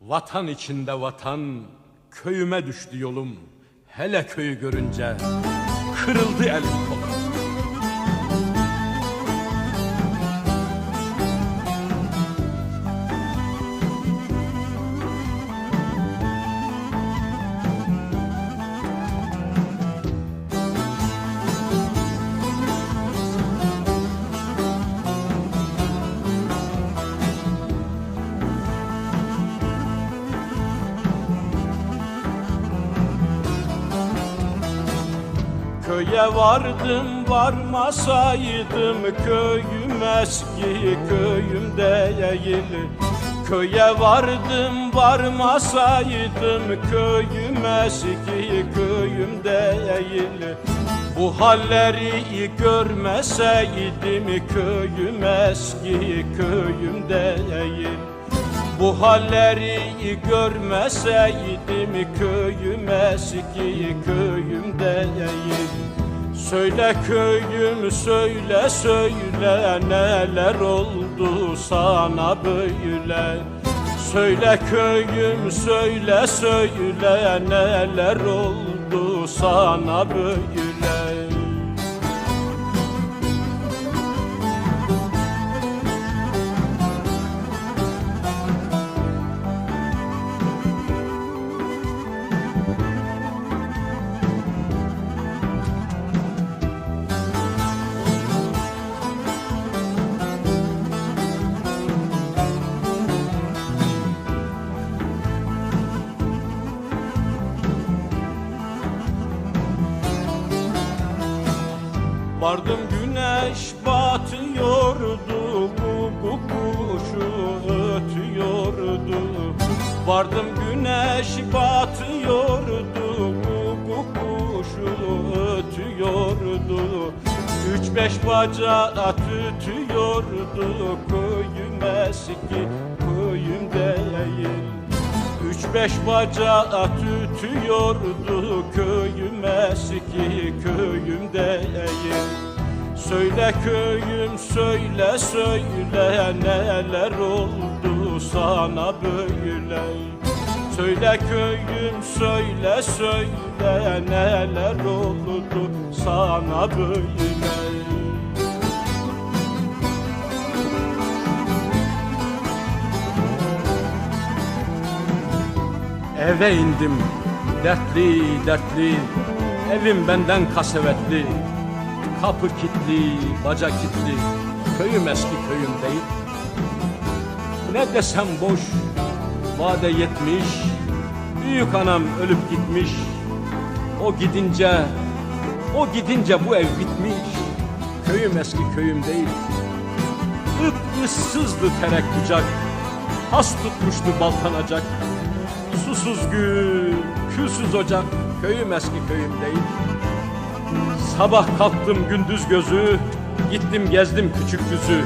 Vatan içinde vatan, köyüme düştü yolum. Hele köyü görünce kırıldı elim Köye vardım varmasaydım köyüm eski köyüm değil. Köye vardım varmasaydım köyüm eski köyüm değil. Bu halleri görmeseydim köyüm eski köyüm değil bu halleri görmeseydim köyüm eski köyüm değil. Söyle köyüm söyle söyle neler oldu sana böyle? Söyle köyüm söyle söyle neler oldu sana böyle Vardım güneş batıyordu bu kuşu ötüyordu. Vardım güneş batıyordu bu kuşu ötüyordu. Üç beş bacağı tütüyordu köyüm eski köyüm değil Üç beş bacağı tütüyordu köyüm eski köyüm değil. Söyle köyüm söyle söyle neler oldu sana böyle? Söyle köyüm söyle söyle neler oldu sana böyle? Eve indim dertli dertli Evim benden kasevetli. Kapı kilitli, baca kilitli Köyüm eski köyüm değil. Ne desem boş Vade yetmiş Büyük anam ölüp gitmiş. O gidince O gidince bu ev bitmiş. Köyüm eski köyüm değil. Ip ıssızdı terek bucak Has tutmuştu baltanacak. Susuz gül, külsüz ocak Köyüm eski köyüm değil. Sabah kalktım gündüz gözü Gittim gezdim küçük düzü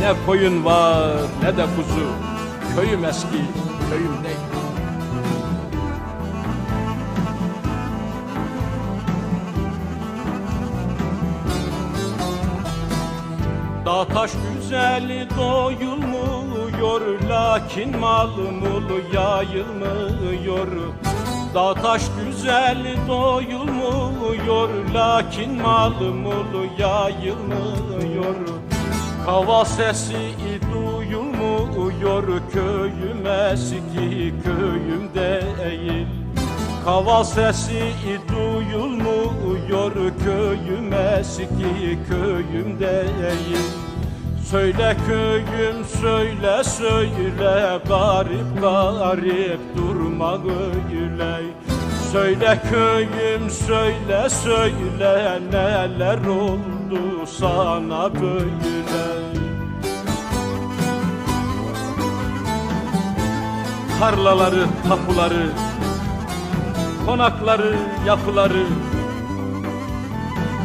Ne koyun var ne de kuzu. Köyüm eski köyüm değil. Dağ taş güzeli doyulmuyor Lakin malım ulu yayılmıyor Dağ taş güzeli doyulmuyor Lakin malım ulu yayılmıyor. Kava sesi duyulmuyor Köyüm eski köyüm değil. Kaval sesi duyulmuyor köyüm eski köyüm değil Söyle köyüm söyle söyle garip garip durma öyle. Söyle köyüm söyle söyle neler oldu sana böyle. Tarlaları, tapuları, konakları, yapıları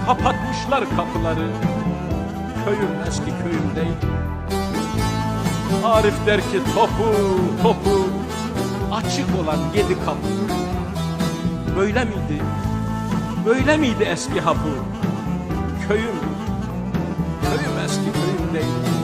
Kapatmışlar kapıları Köyüm eski köyüm değil Arif der ki topu topu Açık olan yedi kapı Böyle miydi? Böyle miydi eski hapı? Köyüm Köyüm eski köyüm değil